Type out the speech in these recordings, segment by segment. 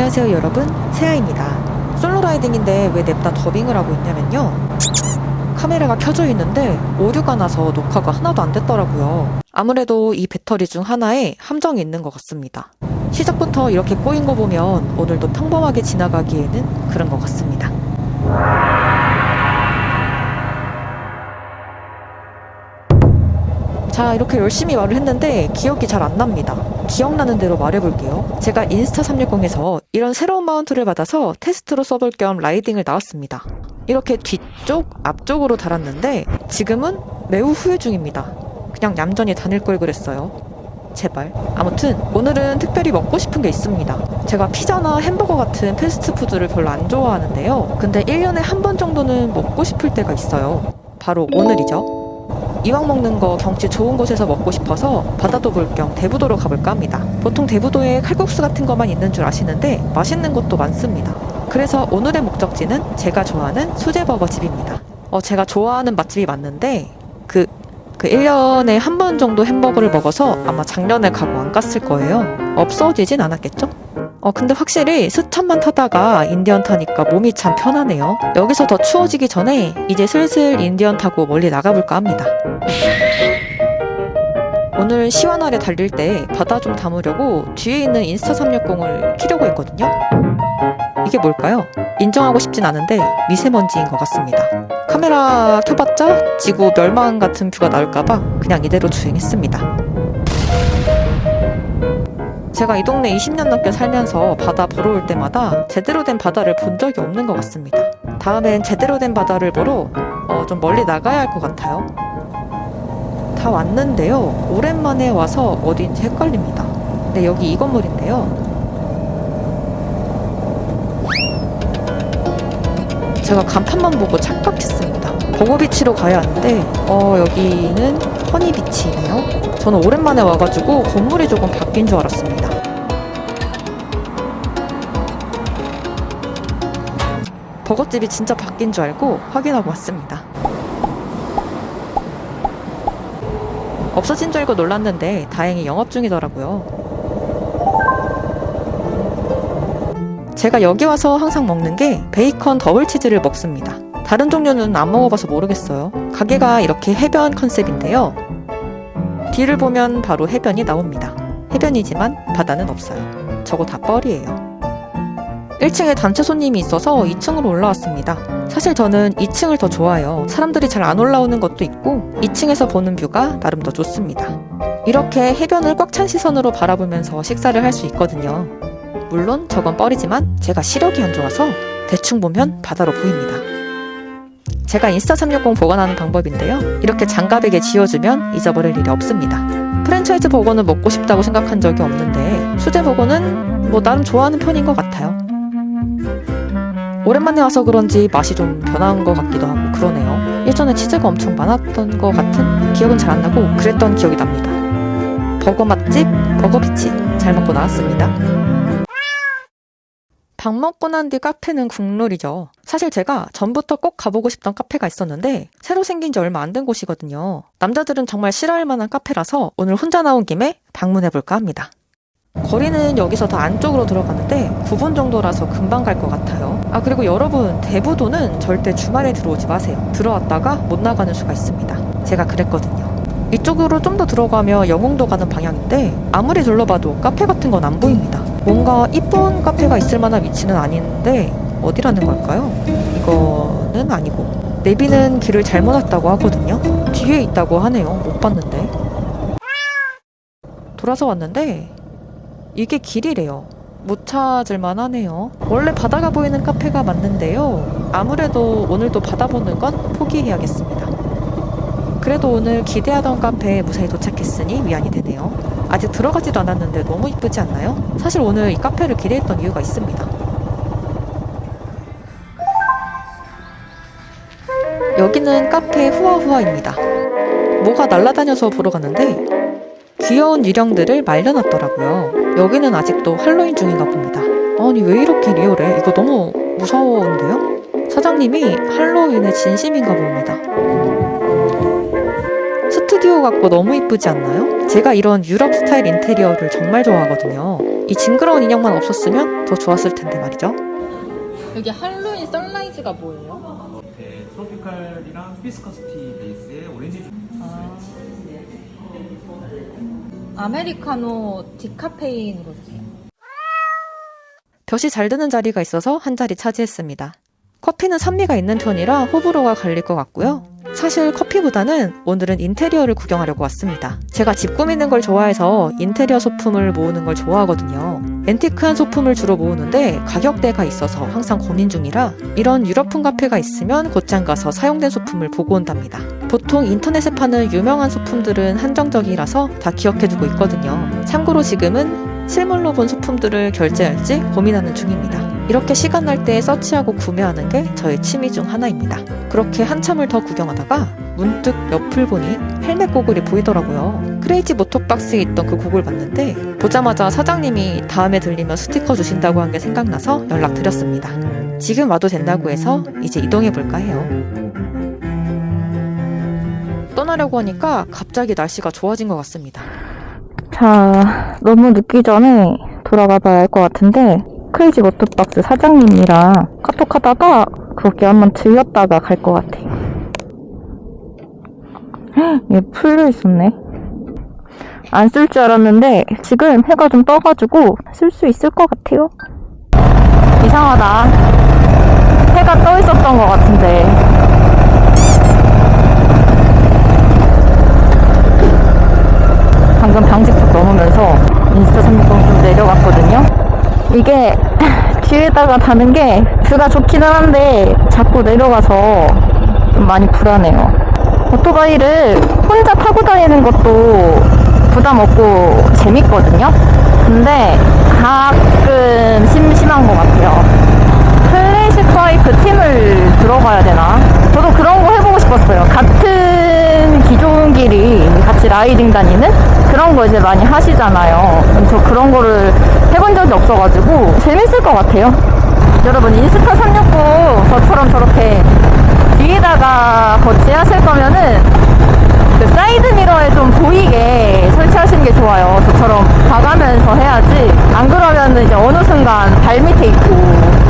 안녕하세요 여러분. 세아입니다. 솔로 라이딩인데 왜 냅다 더빙을 하고 있냐면요. 카메라가 켜져 있는데 오류가 나서 녹화가 하나도 안 됐더라고요. 아무래도 이 배터리 중 하나에 함정이 있는 것 같습니다. 시작부터 이렇게 꼬인 거 보면 오늘도 평범하게 지나가기에는 그런 것 같습니다 자, 이렇게 열심히 말을 했는데 기억이 잘 안 납니다. 기억나는 대로 말해볼게요. 제가 인스타 360에서 이런 새로운 마운트를 받아서 테스트로 써볼 겸 라이딩을 나왔습니다. 이렇게 뒤쪽, 앞쪽으로 달았는데 지금은 매우 후회 중입니다. 그냥 얌전히 다닐 걸 그랬어요. 제발. 아무튼 오늘은 특별히 먹고 싶은 게 있습니다. 제가 피자나 햄버거 같은 패스트푸드를 별로 안 좋아하는데요. 근데 1년에 한 번 정도는 먹고 싶을 때가 있어요. 바로 오늘이죠. 이왕 먹는 거 경치 좋은 곳에서 먹고 싶어서 바다도 볼 겸 대부도로 가볼까 합니다. 보통 대부도에 칼국수 같은 것만 있는 줄 아시는데 맛있는 곳도 많습니다. 그래서 오늘의 목적지는 제가 좋아하는 수제버거 집입니다. 어, 제가 좋아하는 맛집이 맞는데 그, 그 1년에 한 번 정도 햄버거를 먹어서 아마 작년에 가고 안 갔을 거예요. 없어지진 않았겠죠? 어, 근데 확실히 스탑만 타다가 인디언 타니까 몸이 참 편하네요. 여기서 더 추워지기 전에 이제 슬슬 인디언 타고 멀리 나가볼까 합니다. 오늘 시원하게 달릴 때 바다 좀 담으려고 뒤에 있는 인스타 360을 키려고 했거든요. 이게 뭘까요? 인정하고 싶진 않은데 미세먼지인 것 같습니다. 카메라 켜봤자 지구 멸망 같은 뷰가 나올까봐 그냥 이대로 주행했습니다. 제가 이 동네 20년 넘게 살면서 바다 보러 올 때마다 제대로 된 바다를 본 적이 없는 것 같습니다. 다음엔 제대로 된 바다를 보러 어, 좀 멀리 나가야 할 것 같아요. 다 왔는데요. 오랜만에 와서 어디인지 헷갈립니다. 네, 여기 이 건물인데요. 제가 간판만 보고 착각했습니다. 버거비치로 가야 하는데, 어, 여기는 허니비치네요. 저는 오랜만에 와가지고 건물이 조금 바뀐 줄 알았습니다. 버거집이 진짜 바뀐 줄 알고 확인하고 왔습니다. 없어진 줄 알고 놀랐는데 다행히 영업 중이더라고요. 제가 여기 와서 항상 먹는 게 베이컨 더블 치즈를 먹습니다. 다른 종류는 안 먹어봐서 모르겠어요. 가게가 이렇게 해변 컨셉인데요. 뒤를 보면 바로 해변이 나옵니다. 해변이지만 바다는 없어요. 저거 다 뻘이에요. 1층에 단체 손님이 있어서 2층으로 올라왔습니다. 사실 저는 2층을 더 좋아해요. 사람들이 잘 안 올라오는 것도 있고 2층에서 보는 뷰가 나름 더 좋습니다. 이렇게 해변을 꽉 찬 시선으로 바라보면서 식사를 할 수 있거든요. 물론 저건 뻘이지만 제가 시력이 안 좋아서 대충 보면 바다로 보입니다. 제가 인스타 360 보관하는 방법인데요. 이렇게 장갑에게 지어주면 잊어버릴 일이 없습니다. 프랜차이즈 버거는 먹고 싶다고 생각한 적이 없는데 수제 버거는 뭐 나름 좋아하는 편인 것 같아요. 오랜만에 와서 그런지 맛이 좀 변한 것 같기도 하고 그러네요. 예전에 치즈가 엄청 많았던 것 같은 기억은 잘 안 나고 그랬던 기억이 납니다. 버거 맛집 버거비치 잘 먹고 나왔습니다. 밥 먹고 난 뒤 카페는 국룰이죠. 사실 제가 전부터 꼭 가보고 싶던 카페가 있었는데 새로 생긴 지 얼마 안 된 곳이거든요. 남자들은 정말 싫어할 만한 카페라서 오늘 혼자 나온 김에 방문해볼까 합니다. 거리는 여기서 더 안쪽으로 들어가는데 9분 정도라서 금방 갈 것 같아요. 아, 그리고 여러분, 대부도는 절대 주말에 들어오지 마세요. 들어왔다가 못 나가는 수가 있습니다. 제가 그랬거든요. 이쪽으로 좀 더 들어가면 영흥도 가는 방향인데 아무리 둘러봐도 카페 같은 건 안 보입니다. 뭔가 이쁜 카페가 있을 만한 위치는 아닌데 어디라는 걸까요? 이거는 아니고 내비는 길을 잘못 왔다고 하거든요. 뒤에 있다고 하네요. 못 봤는데. 돌아서 왔는데 이게 길이래요. 못 찾을 만 하네요. 원래 바다가 보이는 카페가 맞는데요. 아무래도 오늘도 바다 보는 건 포기해야겠습니다. 그래도 오늘 기대하던 카페에 무사히 도착했으니 위안이 되네요. 아직 들어가지도 않았는데 너무 이쁘지 않나요? 사실 오늘 이 카페를 기대했던 이유가 있습니다. 여기는 카페 후아후아입니다. 뭐가 날아다녀서 보러 갔는데 귀여운 유령들을 말려놨더라고요. 여기는 아직도 할로윈 중인가 봅니다. 아니 왜 이렇게 리얼해? 이거 너무 무서운데요? 사장님이 할로윈의 진심인가 봅니다. 스튜디오 같고 너무 이쁘지 않나요? 제가 이런 유럽 스타일 인테리어를 정말 좋아하거든요. 이 징그러운 인형만 없었으면 더 좋았을 텐데 말이죠. 여기 할로윈 선라이즈가 뭐예요? 네, 트로피칼이랑 히비스커스 티 베이스의 오렌지 주 아메리카노 디카페인으로 주세요. 볕이 잘 드는 자리가 있어서 한 자리 차지했습니다. 커피는 산미가 있는 편이라 호불호가 갈릴 것 같고요. 사실 커피보다는 오늘은 인테리어를 구경하려고 왔습니다. 제가 집 꾸미는 걸 좋아해서 인테리어 소품을 모으는 걸 좋아하거든요. 앤티크한 소품을 주로 모으는데 가격대가 있어서 항상 고민 중이라 이런 유럽풍 카페가 있으면 곧장 가서 사용된 소품을 보고 온답니다. 보통 인터넷에 파는 유명한 소품들은 한정적이라서 다 기억해두고 있거든요. 참고로 지금은 실물로 본 소품들을 결제할지 고민하는 중입니다. 이렇게 시간 날 때 서치하고 구매하는 게 저의 취미 중 하나입니다. 그렇게 한참을 더 구경하다가 문득 옆을 보니 헬멧 고글이 보이더라고요. 크레이지 모토박스에 있던 그 고글 봤는데 보자마자 사장님이 다음에 들리면 스티커 주신다고 한 게 생각나서 연락드렸습니다. 지금 와도 된다고 해서 이제 이동해 볼까 해요. 떠나려고 하니까 갑자기 날씨가 좋아진 것 같습니다. 자, 너무 늦기 전에 돌아가 봐야 할 것 같은데, 크레이지 워터박스 사장님이랑 카톡 하다가 거기 한번 들렸다가 갈 것 같아. 헉, 얘 풀려 있었네. 안 쓸 줄 알았는데, 지금 해가 좀 떠가지고 쓸 수 있을 것 같아요. 이상하다. 해가 떠 있었던 것 같은데. 방금 방직턱 넘으면서 인스타 360 좀 내려갔거든요. 이게 뒤에다가 다는 게 뷰가 좋기는 한데 자꾸 내려가서 좀 많이 불안해요. 오토바이를 혼자 타고 다니는 것도 부담 없고 재밌거든요. 근데 가끔 심심한 것 같아요. 클래식 바이크 팀을 들어가야 되나? 저도 그런 거 해보고 싶었어요. 같은 기종끼리 같이 라이딩 다니는 그런 거 이제 많이 하시잖아요. 저 그런 거를 해본 적이 없어가지고 재밌을 것 같아요. 여러분 인스타 369 저처럼 저렇게 뒤에다가 거치하실 거면은 그 사이드 미러에 좀 보이게 설치하시는 게 좋아요. 저처럼 봐가면서 해야지. 안 그러면 이제 어느 순간 발 밑에 있고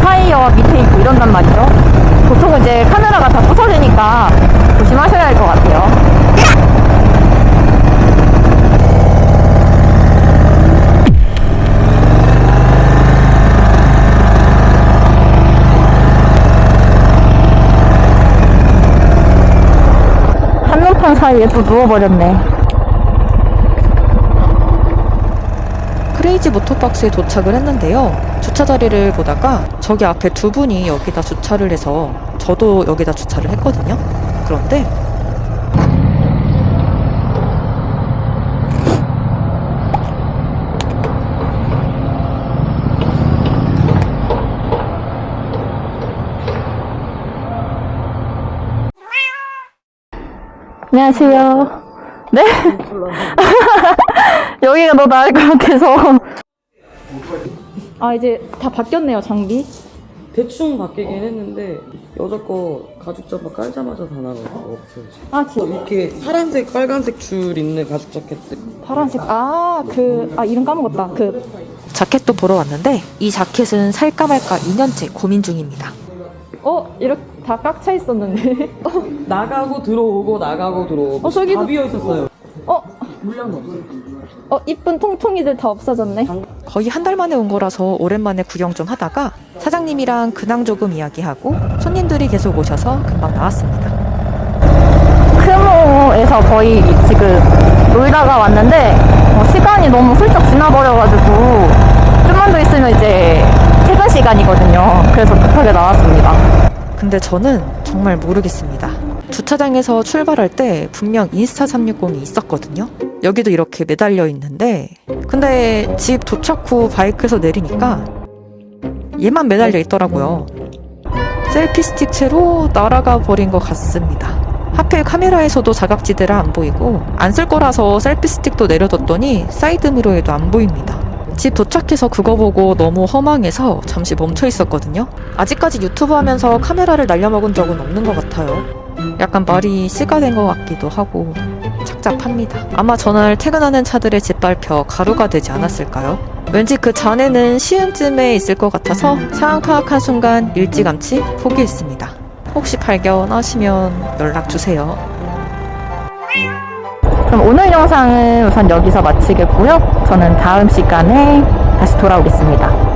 타이어 밑에 있고 이런단 말이죠. 보통은 이제 카메라가 다 부서지니까 조심하셔야 할 것 같아요. 한눈판 사이에 또 누워버렸네. 크레이지 모토박스에 도착을 했는데요. 주차 자리를 보다가 저기 앞에 두 분이 여기다 주차를 해서 저도 여기다 주차를 했거든요. 그런데 안녕하세요. 네? 여기가 더 나을 것 같아서. 아, 이제 다 바뀌었네요, 장비. 대충 바뀌긴 했는데 여자 거 가죽 잠바 깔자마자 다 나가고 없어요 지금. 아, 진짜. 이렇게 파란색 빨간색 줄 있는 가죽 자켓 파란색. 아, 그, 아, 이름 까먹었다. 그, 자켓도 보러 왔는데 이 자켓은 살까 말까 2년째 고민 중입니다. 어, 이렇게 다 꽉 차 있었는데. 나가고 들어오고 나가고 들어오고 어, 저기도- 다 비어 있었어요 어, 물량도 없어요 어, 이쁜 통통이들 다 없어졌네. 거의 한 달 만에 온 거라서 오랜만에 구경 좀 하다가 사장님이랑 근황 조금 이야기하고 손님들이 계속 오셔서 금방 나왔습니다. 크모에서 거의 지금 놀다가 왔는데 어, 시간이 너무 훌쩍 지나버려가지고 좀만 더 있으면 이제 시간이거든요. 그래서 급하게 나왔습니다. 근데 저는 정말 모르겠습니다. 주차장에서 출발할 때 분명 인스타 360이 있었거든요. 여기도 이렇게 매달려 있는데, 근데 집 도착 후 바이크에서 내리니까 얘만 매달려 있더라고요. 셀피 스틱 채로 날아가 버린 것 같습니다. 하필 카메라에서도 자각지대라 안 보이고, 안 쓸 거라서 셀피 스틱도 내려뒀더니 사이드 미러에도 안 보입니다. 집 도착해서 그거 보고 너무 허망해서 잠시 멈춰 있었거든요. 아직까지 유튜브 하면서 카메라를 날려먹은 적은 없는 것 같아요. 약간 말이 씨가 된 것 같기도 하고 착잡 복잡합니다. 아마 전날 퇴근하는 차들의 짓밟혀 가루가 되지 않았을까요? 왠지 그 전에는 시흥쯤에 있을 것 같아서 상황 파악한 순간 일찌감치 포기했습니다. 혹시 발견하시면 연락 주세요. 그럼 오늘 영상은 우선 여기서 마치겠고요. 저는 다음 시간에 다시 돌아오겠습니다.